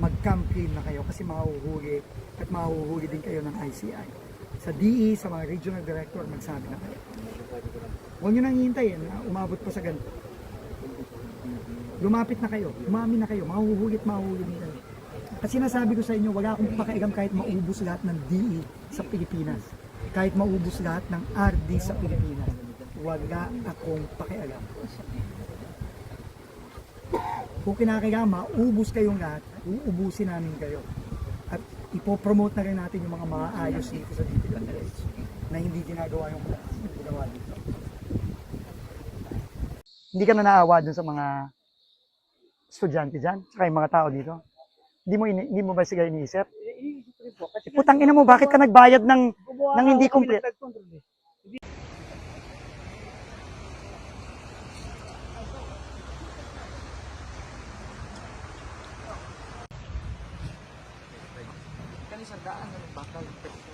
mag-camp clean na kayo kasi mahuhuli at mahuhuli din kayo ng ICI. Sa DE, sa mga regional director, magsabi na kayo. Huwag nyo nang hihintayin na umabot pa sa ganito. Lumapit na kayo, umamin na kayo, mahuhuli at mahuhuli din kayo. Kasi nasabi ko sa inyo, wala akong pakialam kahit maubos lahat ng DE sa Pilipinas. Kahit maubos lahat ng RD sa Pilipinas. Wala akong pakialam. Kung kinakailangan maubos kayong lahat, uubusin namin kayo. At ipopromote na rin natin yung mga maayos dito sa DPWH na hindi ginagawa yung ginawa dito. Hindi ka na naawa dun sa mga estudyante dyan, saka yung mga tao dito. Hindi mo, ini, hindi mo ba sila iniisip? Kasi Putang ina mo, bakit ka nagbayad ng... nga hindi complete. Ng flood control eh.